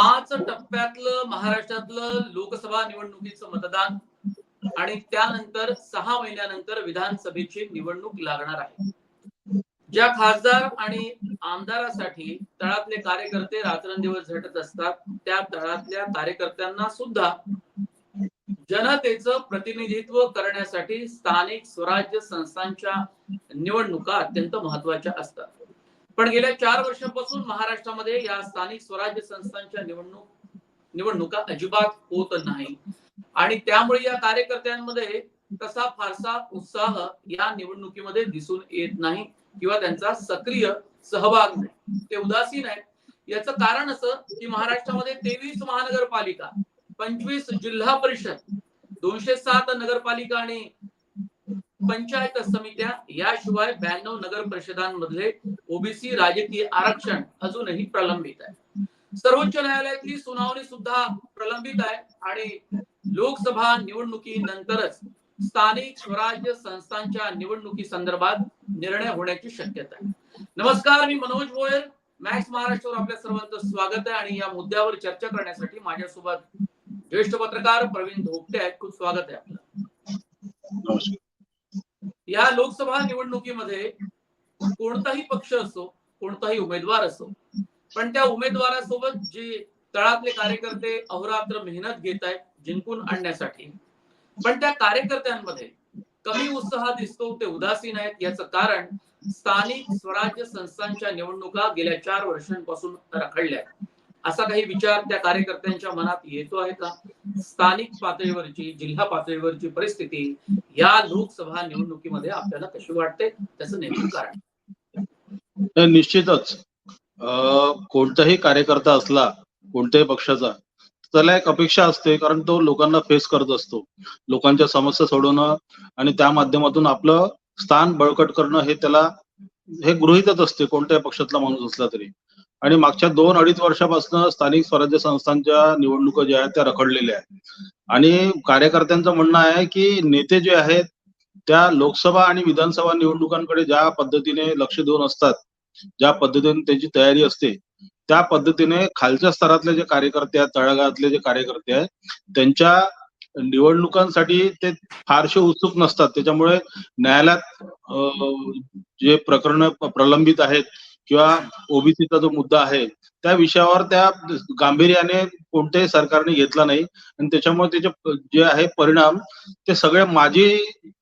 पाच टप्प्यातलं महाराष्ट्रातलं लोकसभा निवडणुकीचं मतदान आणि त्यानंतर सहा महिन्यानंतर विधानसभेची निवडणूक लागणार आहे. ज्या खासदार आणि आमदारासाठी तळातले कार्यकर्ते रात्रंदिवस झटत असतात त्या तळातल्या कार्यकर्त्यांना सुद्धा जनतेचं प्रतिनिधित्व करण्यासाठी स्थानिक स्वराज्य संस्थांच्या निवडणुका अत्यंत महत्त्वाच्या असतात. पण गेल्या चार वर्षापासून महाराष्ट्रामध्ये या स्थानिक स्वराज्य संस्थांच्या निवडणूक निवडणुका अजिबात होत नाही. आणि त्यामुळे या कार्यकर्त्यांमध्ये तसा फारसा उत्साह या निवडणुकीमध्ये दिसून येत नाही किंवा त्यांचा सक्रिय सहभाग नाही. ते उदासीन आहे याचं कारण असं की महाराष्ट्रामध्ये तेवीस महानगरपालिका पंचवीस जिल्हा परिषद दोनशे सात नगरपालिका आणि पंचायत समित्या याशिवाय ब्याण्णव नगर परिषदांमधले ओबीसी राजकीय आरक्षण अजूनही प्रलंबित आहे. सर्वोच्च न्यायालयातली सुनावणी सुद्धा प्रलंबित आहे आणि लोकसभा निवडणुकीनंतरच स्थानिक स्वराज्य संस्थांच्या निवडणुकी संदर्भात निर्णय होण्याची शक्यता आहे. नमस्कार मी मनोज गोयल मॅक्स महाराष्ट्रावर आपल्या सर्वांचं स्वागत आहे आणि या मुद्द्यावर चर्चा करण्यासाठी माझ्यासोबत ज्येष्ठ पत्रकार प्रवीण धोपटे आहेत. खूप स्वागत आहे आपलं. या लोकसभा निवडणुकीमध्ये कोणताही पक्ष असो कोणताही उमेदवार असो पण त्या उमेदवारासोबत जे तळातले कार्यकर्ते अहोरात्र मेहनत घेत आहेत जिंकून आणण्यासाठी पण त्या कार्यकर्त्यांमध्ये कमी उत्साह दिसतो ते उदासीन आहेत याचं कारण स्थानिक स्वराज्य संस्थांच्या निवडणुका गेल्या चार वर्षांपासून रखडल्या असा काही विचार त्या कार्यकर्त्यांच्या मनात येतो आहे का? स्थानिक पातळीवरची जिल्हा पातळीवरची परिस्थिती या लोकसभा निवडणुकीमध्ये आपल्याला कशी वाटते? त्याचं नेमकं कारण? निश्चितच. कोणताही कार्यकर्ता असला कोणत्याही पक्षाचा त्याला एक अपेक्षा असते कारण तो लोकांना फेस करत असतो. लोकांच्या समस्या सोडवणं आणि त्या माध्यमातून आपलं स्थान बळकट करणं हे त्याला हे गृहीतच असते कोणत्याही पक्षातला माणूस असला तरी. आणि मागच्या दोन अडीच वर्षापासून स्थानिक स्वराज्य संस्थांच्या निवडणुका ज्या आहेत त्या रखडलेल्या आहेत. आणि कार्यकर्त्यांचं म्हणणं आहे की नेते जे आहेत त्या लोकसभा आणि विधानसभा निवडणुकांकडे ज्या पद्धतीने लक्ष देऊन असतात ज्या पद्धतीने त्यांची तयारी असते त्या पद्धतीने खालच्या स्तरातले जे कार्यकर्ते आहेत तळागाळातले जे कार्यकर्ते आहेत त्यांच्या निवडणुकांसाठी ते फारसे उत्सुक नसतात. त्याच्यामुळे न्यायालयात जे प्रकरण प्रलंबित आहेत किंवा ओबीसीचा जो मुद्दा आहे त्या विषयावर त्या गांभीर्याने कोणत्याही सरकारने घेतला नाही. आणि त्याच्यामुळे त्याचे जे आहे परिणाम ते सगळे माजी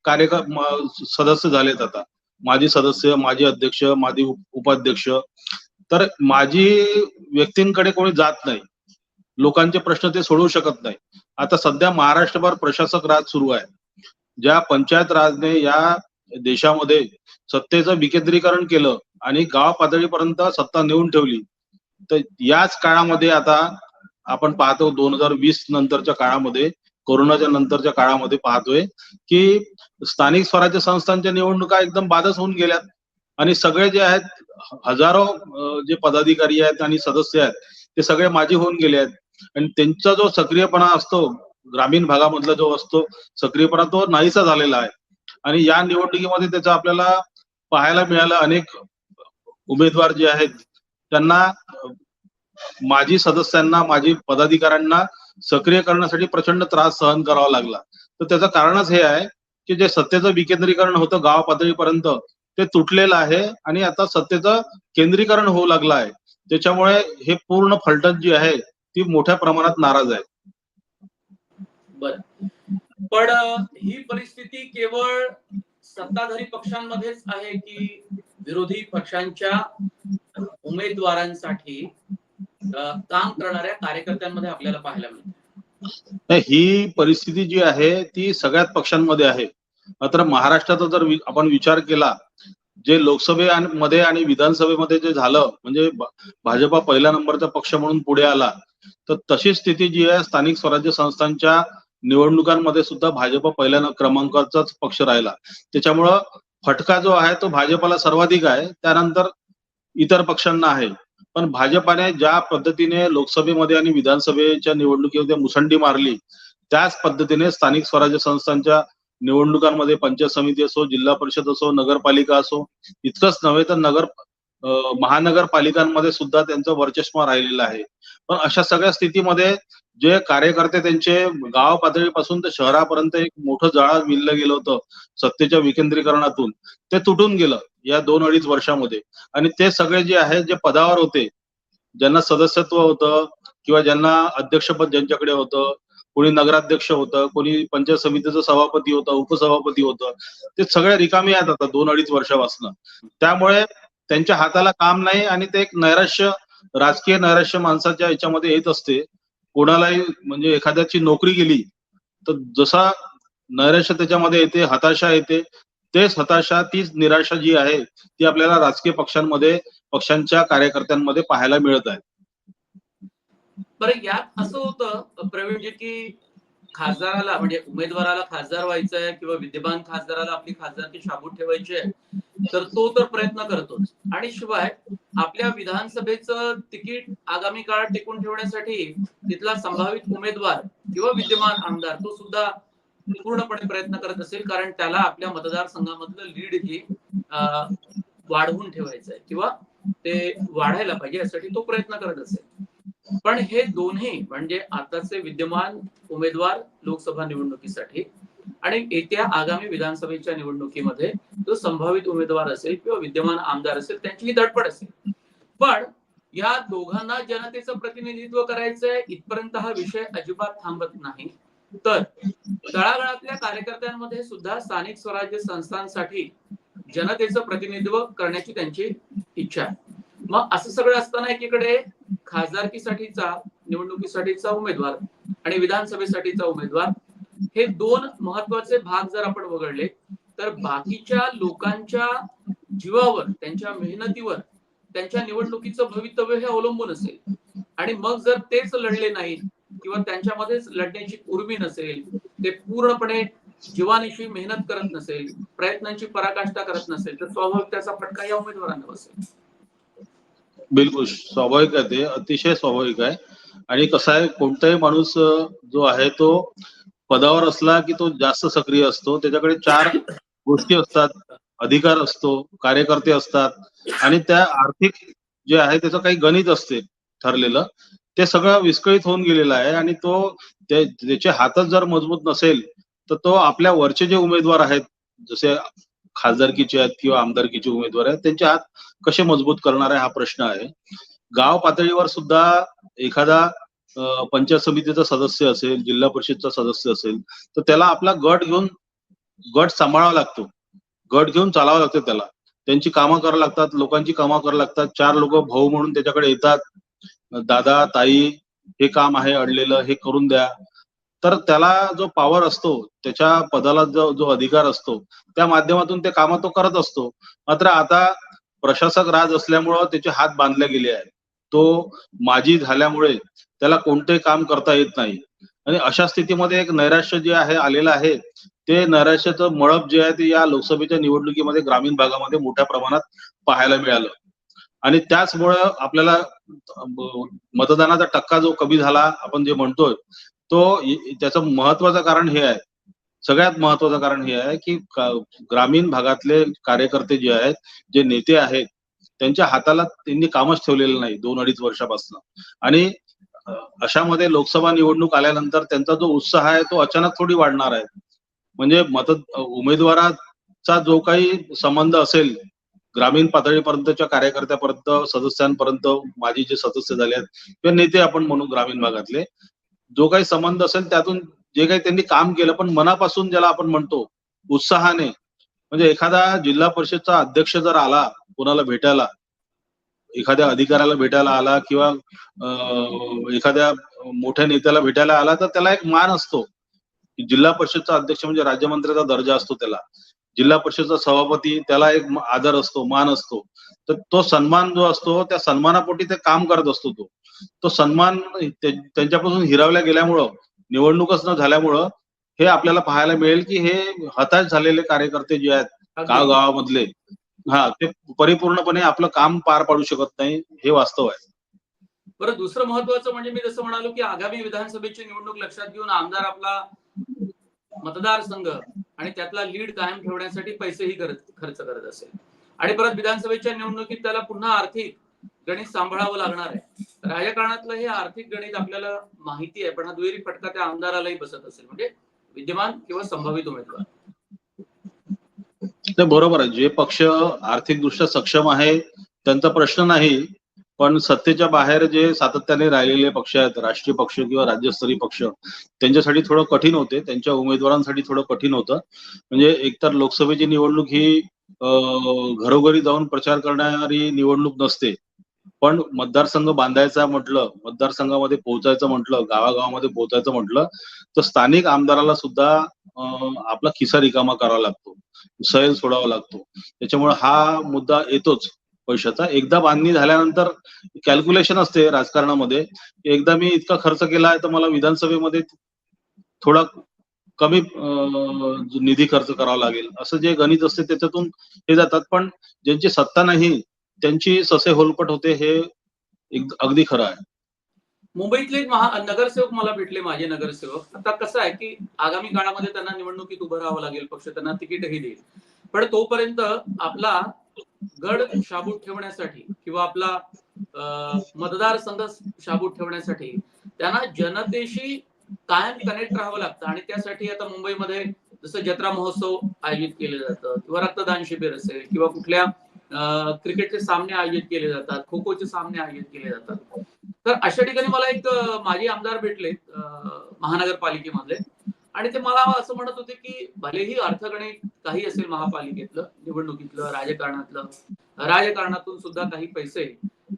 कार्यकर सदस्य झालेत आता. माजी सदस्य माजी अध्यक्ष माजी उपाध्यक्ष. तर माजी व्यक्तींकडे कोणी जात नाही. लोकांचे प्रश्न ते सोडवू शकत नाही. आता सध्या महाराष्ट्रभर प्रशासक राज सुरू आहे. ज्या पंचायत राजने या देशामध्ये सत्तेचं विकेंद्रीकरण केलं आणि गाव पातळीपर्यंत सत्ता नेऊन ठेवली. तर याच काळामध्ये आता आपण पाहतो दोन हजार वीस नंतरच्या काळामध्ये कोरोनाच्या नंतरच्या काळामध्ये पाहतोय की स्थानिक स्वराज्य संस्थांच्या निवडणुका एकदम बादच होऊन गेल्यात. आणि सगळे जे आहेत हजारो जे पदाधिकारी आहेत आणि सदस्य आहेत ते सगळे माजी होऊन गेले आहेत. आणि त्यांचा जो सक्रियपणा असतो ग्रामीण भागामधला जो असतो सक्रियपणा तो नाहीसा झालेला आहे. आणि या निवडणुकीमध्ये त्याचा आपल्याला पाहायला मिळालं. अनेक उमेदवार जे आहेत त्यांना माजी सदस्यांना माजी पदाधिकाऱ्यांना सक्रिय करण्यासाठी प्रचंड त्रास सहन करावा लागला. तर त्याचं कारणच हे आहे की जे सत्तेचं विकेंद्रीकरण होतं गाव पातळीपर्यंत ते तुटलेलं आहे आणि आता सत्तेचं केंद्रीकरण होऊ लागलं आहे. त्याच्यामुळे हे पूर्ण फलटण जी आहे ती मोठ्या प्रमाणात नाराज आहे. बर. पण ही परिस्थिती केवळ सत्ताधारी पक्षांमध्येच आहे की विरोधी पक्षांच्या उमेदवारांसाठी काम करणाऱ्या कार्यकर्त्यांमध्ये आपल्याला पाहायला मिळते. ही परिस्थिती जी आहे ती सगळ्यात पक्षांमध्ये आहे. मात्र महाराष्ट्राचा जर आपण विचार केला जे लोकसभेमध्ये आणि विधानसभेमध्ये जे झालं म्हणजे भाजपा पहिल्या नंबरचा पक्ष म्हणून पुढे आला तर तशी स्थिती जी आहे स्थानिक स्वराज्य संस्थांच्या निवडणुकांमध्ये सुद्धा भाजप पहिल्या क्रमांकाचाच पक्ष राहिला. त्याच्यामुळं फटका जो आहे तो भाजपाला सर्वाधिक आहे. त्यानंतर इतर पक्षांना आहे. पण भाजपाने ज्या पद्धतीने लोकसभेमध्ये आणि विधानसभेच्या निवडणुकीमध्ये मुसंडी मारली त्याच पद्धतीने स्थानिक स्वराज्य संस्थांच्या निवडणुकांमध्ये पंचायत समिती असो जिल्हा परिषद असो नगरपालिका असो इतकंच नव्हे तर नगर महानगरपालिकांमध्ये सुद्धा त्यांचं वर्चस्व राहिलेलं आहे. पण अशा सगळ्या स्थितीमध्ये जे कार्यकर्ते त्यांचे गाव पातळीपासून ते शहरापर्यंत एक मोठं जाळं विणलं गेलं होतं सत्तेच्या विकेंद्रीकरणातून ते तुटून गेलं या दोन अडीच वर्षामध्ये. आणि ते सगळे जे आहेत जे पदावर होते ज्यांना सदस्यत्व होतं किंवा ज्यांना अध्यक्षपद ज्यांच्याकडे होतं कोणी नगराध्यक्ष होतं कोणी पंचायत समितीचं सभापती होतं उपसभापती होतं ते सगळे रिकामी आहेत आता दोन अडीच वर्षापासून. त्यामुळे त्यांच्या हाताला काम नाही आणि ते एक नैराश्य राजकीय नैराश्य माणसाच्या याच्यामध्ये येत असते. कोणालाही म्हणजे एखाद्याची नोकरी गेली तर जसा नैराश्य त्याच्यामध्ये येते हताशा येते तेच हताशा तीच निराशा जी आहे ती आपल्याला राजकीय पक्षांमध्ये पक्षांच्या कार्यकर्त्यांमध्ये पाहायला मिळत आहे. बरं यात असं होतं प्रवीणजी की खासदाराला म्हणजे उमेदवाराला खासदार व्हायचंय किंवा विद्यमान खासदाराला आपली खासदारकी शाबूत ठेवायची आहे तर तो तर प्रयत्न करतोच. आणि शिवाय आपल्या विधानसभेचं तिकीट आगामी काळात टिकून ठेवण्यासाठी तिथला संभावित उमेदवार किंवा विद्यमान आमदार तो सुद्धा पूर्णपणे प्रयत्न करत असेल कारण त्याला आपल्या मतदारसंघामधलं लीड ही वाढवून ठेवायचं आहे किंवा ते वाढायला पाहिजे यासाठी तो प्रयत्न करत असेल. पण हे दोन्ही म्हणजे आताचे विद्यमान उमेदवार लोकसभा निवडणुकीसाठी आणि येत्या आगामी विधानसभेच्या निवडणुकीमध्ये जो संभावित उमेदवार असेल किंवा विद्यमान आमदार असेल त्यांची ही धडपड असेल. पण या दोघांना जनतेचं प्रतिनिधित्व करायचंय इथपर्यंत हा विषय अजिबात थांबत नाही. तर तळागाळातल्या कार्यकर्त्यांमध्ये सुद्धा स्थानिक स्वराज्य संस्थांसाठी जनतेचं प्रतिनिधित्व करण्याची त्यांची इच्छा आहे. मग असं सगळं असताना एकीकडे खासदारकीसाठीचा निवडणुकीसाठीचा उमेदवार आणि विधानसभेसाठीचा उमेदवार हे दोन महत्त्वाचे भाग जर आपण वगळले तर बाकीच्या लोकांच्या जीवावर त्यांच्या मेहनतीवर त्यांच्या निवडणुकीचं भवितव्य हे अवलंबून असेल. आणि मग जर तेच लढले नाहीत किंवा त्यांच्यामध्येच लढण्याची उर्मी नसेल ते पूर्णपणे जीवानिशी मेहनत करत नसेल प्रयत्नांची पराकाष्ठा करत नसेल तर स्वाभाविक त्याचा फटका या उमेदवारांना बसेल बिलकुल स्वाभाविक आहे ते. अतिशय स्वाभाविक आहे. आणि कसं आहे कोणताही माणूस जो आहे तो पदावर असला की तो जास्त सक्रिय असतो. त्याच्याकडे चार गोष्टी असतात. अधिकार असतो कार्यकर्ते असतात. आणि त्या आर्थिक जे आहे त्याचं काही गणित असते ठरलेलं ते सगळं विस्कळीत होऊन गेलेलं आहे. आणि तो त्याच्या त्याचे हातच जर मजबूत नसेल तर तो आपल्या वरचे जे उमेदवार आहेत जसे खासदारकीचे आहेत किंवा आमदारकीचे उमेदवार आहेत त्यांच्या हात कसे मजबूत करणार आहे हा प्रश्न आहे. गाव पातळीवर सुद्धा एखादा पंचायत समितीचा सदस्य असेल जिल्हा परिषदचा सदस्य असेल तर त्याला आपला गट घेऊन गट सांभाळावा लागतो. गट घेऊन चालावा लागतो त्याला. त्यांची कामं करावं लागतात लोकांची कामं करावं लागतात. चार लोक भाऊ म्हणून त्याच्याकडे येतात. दादा ताई हे काम आहे अडलेलं हे करून द्या. तर त्याला जो पॉवर असतो त्याच्या पदाला जो जो अधिकार असतो त्या माध्यमातून ते कामं तो करत असतो. मात्र आता प्रशासक राज असल्यामुळं त्याचे हात बांधले गेले आहेत. तो माजी झाल्यामुळे त्याला कोणतेही काम करता येत नाही. आणि अशा स्थितीमध्ये एक नैराश्य जे आहे आलेलं आहे ते नैराश्याचं मळप जे आहे ते या लोकसभेच्या निवडणुकीमध्ये ग्रामीण भागामध्ये मोठ्या प्रमाणात पाहायला मिळालं. आणि त्याचमुळं आपल्याला मतदानाचा टक्का जो कमी झाला आपण जे म्हणतोय तो त्याचं महत्वाचं कारण हे आहे. सगळ्यात महत्वाचं कारण हे आहे की ग्रामीण भागातले कार्यकर्ते जे आहेत जे नेते आहेत त्यांच्या हाताला त्यांनी कामच ठेवलेलं नाही दोन अडीच वर्षापासून. आणि अशामध्ये लोकसभा निवडणूक आल्यानंतर त्यांचा जो उत्साह आहे तो अचानक थोडी वाढणार आहे. म्हणजे मत उमेदवाराचा जो काही संबंध असेल ग्रामीण पातळीपर्यंतच्या कार्यकर्त्यापर्यंत सदस्यांपर्यंत माझी जे सदस्य झाले आहेत किंवा नेते आपण म्हणू ग्रामीण भागातले जो काही संबंध असेल त्यातून जे काही त्यांनी काम केलं पण मनापासून ज्याला आपण म्हणतो उत्साहाने. म्हणजे एखादा जिल्हा परिषदचा अध्यक्ष जर आला कोणाला भेटायला एखाद्या अधिकाऱ्याला भेटायला आला किंवा एखाद्या मोठ्या नेत्याला भेटायला आला तर त्याला एक मान असतो. जिल्हा परिषदचा अध्यक्ष म्हणजे राज्यमंत्र्याचा दर्जा असतो त्याला. जिल्हा परिषदचा सभापती त्याला एक आदर असतो मान असतो. तर तो सन्मान जो असतो त्या सन्मानापोटी ते काम करत असतो तो. तो सन्मान त्यांच्यापासून हिरावल्या गेल्यामुळं निवडणूकच न झाल्यामुळं हे आपल्याला पाहायला मिळेल की हे हताश झालेले कार्यकर्ते जे आहेत गावागावामधले हा ते परिपूर्णपणे आपलं काम पार पाडू शकत नाही हे वास्तव आहे. बरं दुसरं महत्वाचं म्हणजे मी जसं म्हणालो की आगामी विधानसभेची निवडणूक लक्षात घेऊन आमदार आपला मतदारसंघ आणि त्यातला लीड कायम ठेवण्यासाठी पैसेही खर्च करत असेल. आणि परत विधानसभेच्या निवडणुकीत त्याला पुन्हा आर्थिक गणित सांभाळावं लागणार आहे. राजकारणातलं हे आर्थिक गणित आपल्याला माहिती आहे पण हा दुहेरी फटका त्या आमदारालाही बसत असेल. म्हणजे विद्यमान किंवा संभावित उमेदवार. बरोबर आहे. जे पक्ष आर्थिकदृष्ट्या सक्षम आहे त्यांचा प्रश्न नाही पण सत्तेच्या बाहेर जे सातत्याने राहिलेले पक्ष आहेत राष्ट्रीय पक्ष किंवा राज्यस्तरीय पक्ष त्यांच्यासाठी थोडं कठीण होते. त्यांच्या उमेदवारांसाठी थोडं कठीण होतं. म्हणजे एकतर लोकसभेची निवडणूक ही घरोघरी जाऊन प्रचार करणारी निवडणूक नसते. पण मतदारसंघ बांधायचा म्हटलं मतदारसंघामध्ये पोहोचायचं म्हटलं गावागावामध्ये पोहोचायचं म्हटलं तर स्थानिक आमदाराला सुद्धा आपला खिसा रिकामा करावा लागतो सैल सोडावा लागतो. त्याच्यामुळे हा मुद्दा येतोच पैशाचा. एकदा बांधणी झाल्यानंतर कॅल्क्युलेशन असते राजकारणामध्ये. एकदा मी इतका खर्च केला आहे तर मला विधानसभेमध्ये थोडा कमी निधी खर्च करावा लागेल. असं जे गणित असते त्याच्यातून हे जातात. पण ज्यांची सत्ता नाही त्यांची ससे होलपट होते हे एक- अगदी खरं आहे. मुंबईतले एक महा नगरसेवक मला भेटले माझे नगरसेवक. आता कसं आहे की आगामी काळामध्ये त्यांना निवडणुकीत उभं राहावं लागेल पक्ष त्यांना तिकीटही देईल. पण तोपर्यंत आपला गड शाबूत ठेवण्यासाठी किंवा आपला मतदारसंघ शाबूत ठेवण्यासाठी त्यांना जनतेशी कायम कनेक्ट राहावं लागतं. आणि त्यासाठी आता मुंबईमध्ये जसं जत्रा महोत्सव आयोजित केले जातं किंवा रक्तदान शिबिर असेल किंवा कुठल्या क्रिकेटचे सामने आयोजित केले जातात खो खोचे सामने आयोजित केले जातात. तर अशा ठिकाणी मला एक माजी आमदार भेटले अं, महानगरपालिकेमधले. आणि ते मला असं म्हणत होते की भलेही अर्थगणित काही असेल महापालिकेतलं निवडणुकीतलं राजकारणातलं राजकारणातून सुद्धा काही पैसे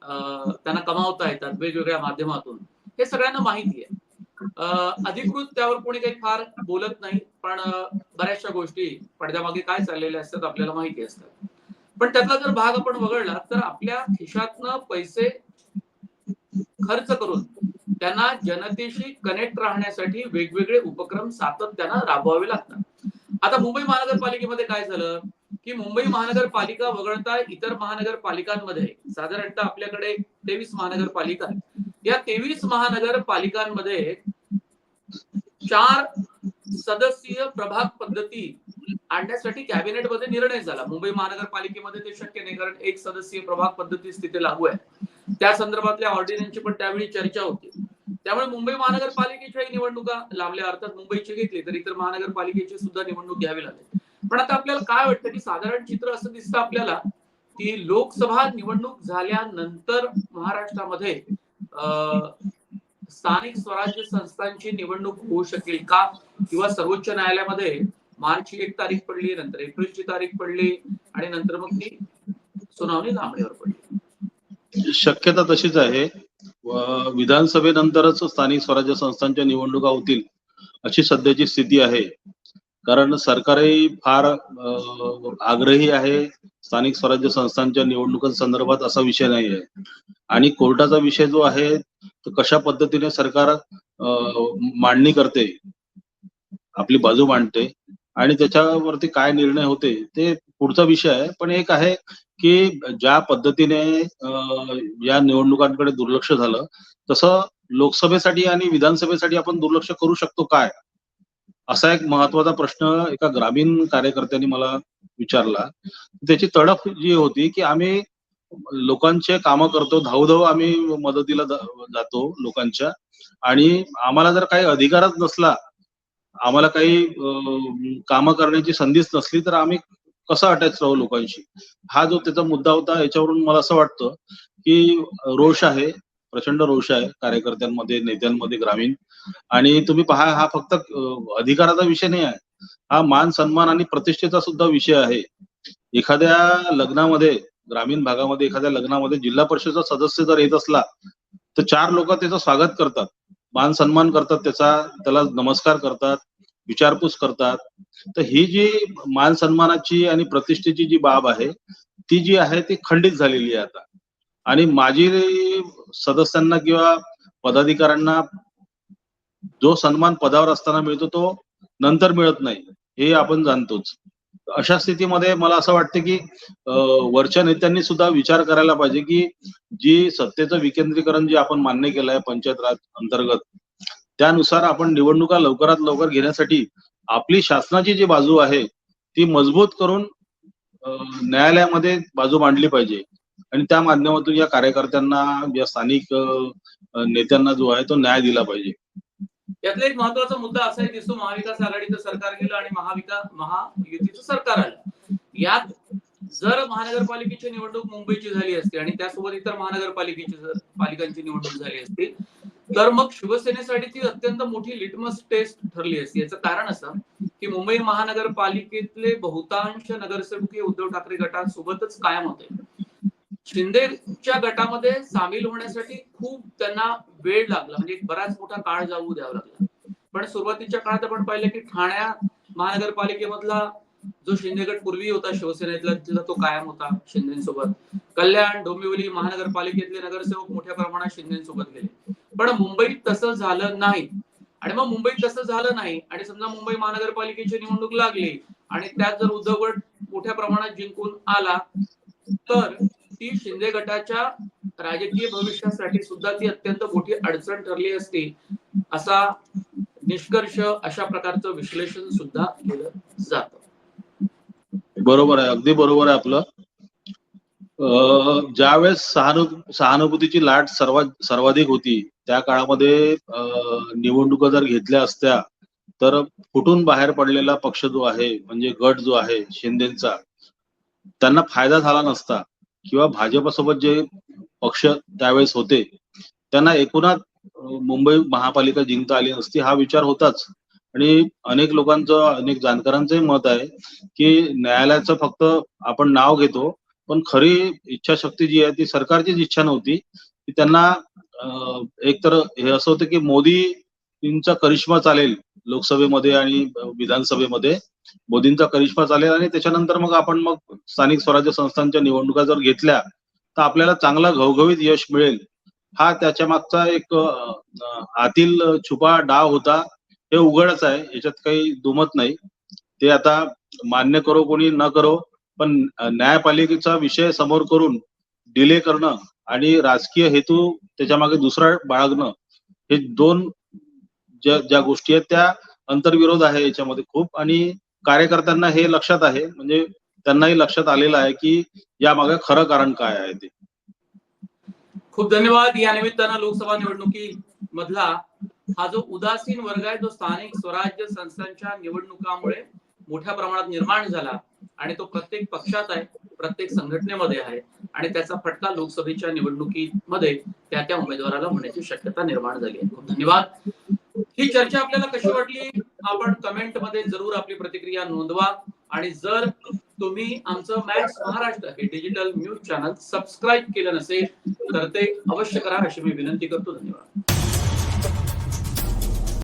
त्यांना कमावता येतात वेगवेगळ्या माध्यमातून हे सगळ्यांना माहिती आहे. अधिकृत त्यावर कोणी काही फार बोलत नाही पण बऱ्याचशा गोष्टी पडद्यामागे काय चाललेल्या असतात आपल्याला माहिती असतात. पण त्यातला जर भाग आपण वगळला तर आपल्या खिशातनं पैसे खर्च करून त्यांना जनतेशी कनेक्ट राहण्यासाठी वेगवेगळे उपक्रम सातत्यानं राबवावे लागतात. आता मुंबई महानगरपालिकेमध्ये काय झालं की मुंबई महानगरपालिका वगळता इतर महानगरपालिकांमध्ये साधारणतः आपल्याकडे तेवीस महानगरपालिका या तेवीस महानगरपालिकांमध्ये चार सदस्यीय प्रभाग पद्धती आणण्यासाठी कॅबिनेटमध्ये निर्णय झाला. मुंबई महानगरपालिकेमध्ये ते शक्य नाही कारण एक सदस्यीय प्रभाग पद्धतीच तिथे लागू आहे. त्या संदर्भातल्या ऑर्डिनन्सची पण त्यावेळी चर्चा होती. त्यामुळे मुंबई महानगरपालिकेच्याही निवडणुका लांबल्या अर्थात मुंबईची घेतली तर इतर महानगरपालिकेची सुद्धा निवडणूक घ्यावी लागेल. पण आता आपल्याला काय वाटतं की साधारण चित्र असं दिसतं आपल्याला की लोकसभा निवडणूक झाल्यानंतर महाराष्ट्रामध्ये स्थानिक स्वराज्य संस्थांची निवडणूक होऊ शकेल का? किंवा सर्वोच्च न्यायालयामध्ये मार्च एक तारीख पडली नंतर एप्रिलची तारीख पडली आणि नंतर मग ती सुनावणी लांबणीवर पडली. शक्यता तशीच आहे. विधानसभेनंतरच स्थानिक स्वराज्य संस्थांच्या निवडणुका होतील अशी सध्याची स्थिती आहे. कारण सरकारही फार आग्रही आहे. स्थानिक स्वराज्य संस्थांच्या निवडणुकांसंदर्भात असा विषय नाही आहे आणि कोर्टाचा विषय जो आहे तो कशा पद्धतीने सरकार मांडणी करते आपली बाजू मांडते आणि त्याच्यावरती काय निर्णय होते ते पुढचा विषय आहे. पण एक आहे की ज्या पद्धतीने या निवडणुकांकडे दुर्लक्ष झालं तसं लोकसभेसाठी आणि विधानसभेसाठी आपण दुर्लक्ष करू शकतो काय? असा एक महत्त्वाचा प्रश्न एका ग्रामीण कार्यकर्त्यांनी मला विचारला. त्याची तडफ जी होती की आम्ही लोकांचे कामं करतो धावधाव आम्ही मदतीला जातो लोकांच्या आणि आम्हाला जर काही अधिकारच नसला आम्हाला काही कामं करण्याची संधीच नसली तर आम्ही कसं अटॅच राहू लोकांशी? हा जो त्याचा मुद्दा होता याच्यावरून मला असं वाटतं की रोष आहे. प्रचंड रोष आहे कार्यकर्त्यांमध्ये नेत्यांमध्ये ग्रामीण. आणि तुम्ही पहा हा फक्त अधिकाराचा विषय नाही आहे. हा मान सन्मान आणि प्रतिष्ठेचा सुद्धा विषय आहे. एखाद्या लग्नामध्ये ग्रामीण भागामध्ये एखाद्या लग्नामध्ये जिल्हा परिषदचा सदस्य जर येत असला तर चार लोक त्याचं स्वागत करतात. मान सन्मान करतात त्याचा त्याला नमस्कार करतात विचारपूस करतात. तर ही जी मान सन्मानाची आणि प्रतिष्ठेची जी बाब आहे ती जी आहे ती खंडित झालेली आहे आता. आणि माजी सदस्यांना किंवा पदाधिकाऱ्यांना जो सन्मान पदावर असताना मिळतो तो नंतर मिळत नाही हे आपण जाणतोच. अशा स्थितीमध्ये मला असं वाटतं की वरच्या नेत्यांनी सुद्धा विचार करायला पाहिजे की जी सत्तेचं विकेंद्रीकरण जे आपण मान्य केलं आहे पंचायत राज अंतर्गत त्यानुसार आपण निवडणुका लवकरात लवकर घेण्यासाठी आपली शासनाची जी बाजू आहे ती मजबूत करून न्यायालयामध्ये बाजू मांडली पाहिजे. आणि त्या माध्यमातून या कार्यकर्त्यांना या स्थानिक नेत्यांना जो आहे तो न्याय दिला पाहिजे. यातला एक महत्त्वाचा मुद्दा असाही दिसतो. महाविकास आघाडीचं सरकार गेलं आणि महाविकास महायुतीचं सरकार आलं. यात जर महानगरपालिकेची निवडणूक मुंबईची झाली असती आणि त्यासोबत इतर महानगरपालिकेची पालिकांची निवडणूक झाली असती तर मग शिवसेनेसाठी ती अत्यंत मोठी लिटमस टेस्ट ठरली असती. याचं कारण असं की मुंबई महानगरपालिकेतले बहुतांश नगरसेवक हे उद्धव ठाकरे गटासोबतच कायम होते. शिंदेच्या गटामध्ये सामील होण्यासाठी खूप त्यांना वेळ लागला. म्हणजे बराच मोठा काळ जाऊ द्यावा लागला. पण सुरुवातीच्या काळात आपण पाहिलं की ठाण्या महानगरपालिकेमधला जो शिंदे गट पूर्वी होता शिवसेनेतला तिथला तो कायम होता शिंदेसोबत. कल्याण डोंबिवली महानगरपालिकेतले नगरसेवक मोठ्या प्रमाणात शिंदेसोबत गेले. पण मुंबईत तसं झालं नाही. आणि मग मुंबईत तसं झालं नाही. आणि समजा मुंबई महानगरपालिकेची निवडणूक लागली आणि त्यात जर उद्धव गट मोठ्या प्रमाणात जिंकून आला तर ती शिंदे गटाच्या राजकीय भविष्यासाठी सुद्धा ती अत्यंत मोठी अडचण ठरली असती असा निष्कर्ष अशा प्रकारचं विश्लेषण सुद्धा केलं जातं. बरोबर आहे अगदी बरोबर आहे आपलं. ज्यावेळेस सहानु सहानुभूतीची लाट सर्वात सर्वाधिक होती त्या काळामध्ये निवडणुका जर घेतल्या असत्या तर फुटून बाहेर पडलेला पक्ष जो आहे म्हणजे गट जो आहे शिंदेचा त्यांना फायदा झाला नसता. किंवा भाजपसोबत जे पक्ष त्यावेळेस होते त्यांना एकूणात मुंबई महापालिका जिंकता आली नसती हा विचार होताच. आणि अनेक लोकांचं अनेक जाणकारांचंही मत आहे की न्यायालयाचं फक्त आपण नाव घेतो पण खरी इच्छाशक्ती जी आहे ती सरकारचीच इच्छा नव्हती. की त्यांना एक तर हे असं होतं की मोदींचा करिश्मा चालेल लोकसभेमध्ये आणि विधानसभेमध्ये मोदींचा करिश्मा चालेल आणि त्याच्यानंतर मग आपण मग स्थानिक स्वराज्य संस्थांच्या निवडणुका जर घेतल्या तर आपल्याला चांगला घवघवीत यश मिळेल. हा त्याच्या मागचा एक आतील छुपा डाव होता. हे उघडच आहे. याच्यात काही दुमत नाही. ते आता मान्य करो कोणी न करो पण न्यायपालिकेचा विषय समोर करून डिले करणं आणि राजकीय हेतू त्याच्यामागे दुसरा बाळगणं हे दोन ज्या ज्या गोष्टी आहेत त्या अंतर्विरोध आहे याच्यामध्ये खूप. आणि कार्यकर्त्यांना हे लक्षात आहे म्हणजे त्यांनाही लक्षात आलेलं आहे की यामागे खरं कारण काय आहे ते. खूप धन्यवाद. या निमित्तानं लोकसभा निवडणुकी मधला हा जो उदासीन वर्ग आहे तो स्थानिक स्वराज्य संस्थांच्या निवडणुकामुळे मोठ्या प्रमाणात निर्माण झाला आणि तो प्रत्येक पक्षात आहे प्रत्येक संघटनेमध्ये आहे आणि त्याचा फटका लोकसभेच्या निवडणुकीमध्ये त्या त्या उमेदवाराला होण्याची शक्यता निर्माण झाली आहे. खूप धन्यवाद. ही चर्चा आपल्याला कशी वाटली? आपण कमेंटमध्ये जरूर आपली प्रतिक्रिया नोंदवा. आणि जर तुम्ही आमचं मॅक्स महाराष्ट्र हे डिजिटल न्यूज चॅनल सबस्क्राईब केलं नसेल तर ते अवश्य करा अशी मी विनंती करतो. धन्यवाद.